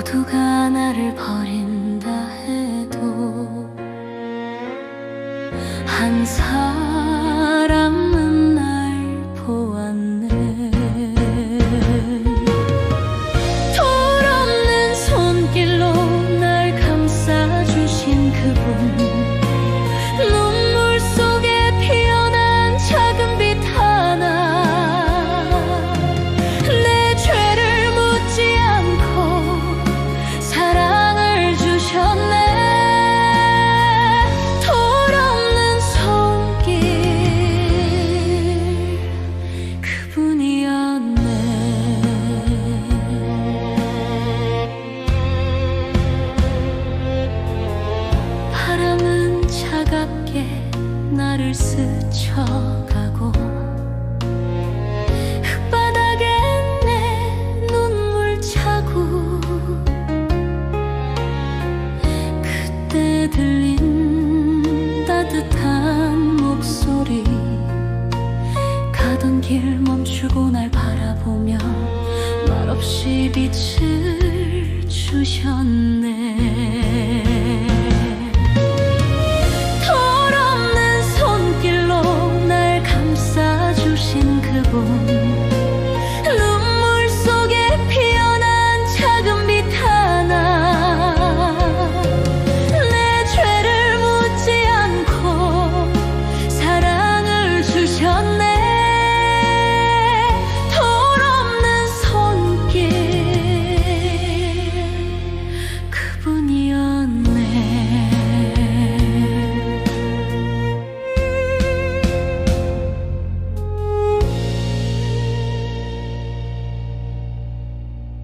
모두가 나를 버린다 해도 한 사람 스쳐가고 흙바닥에 내 눈물 자국 그때 들린 따뜻한 목소리 가던 길 멈추고 날 바라보며 말없이 빛을 주셨네 n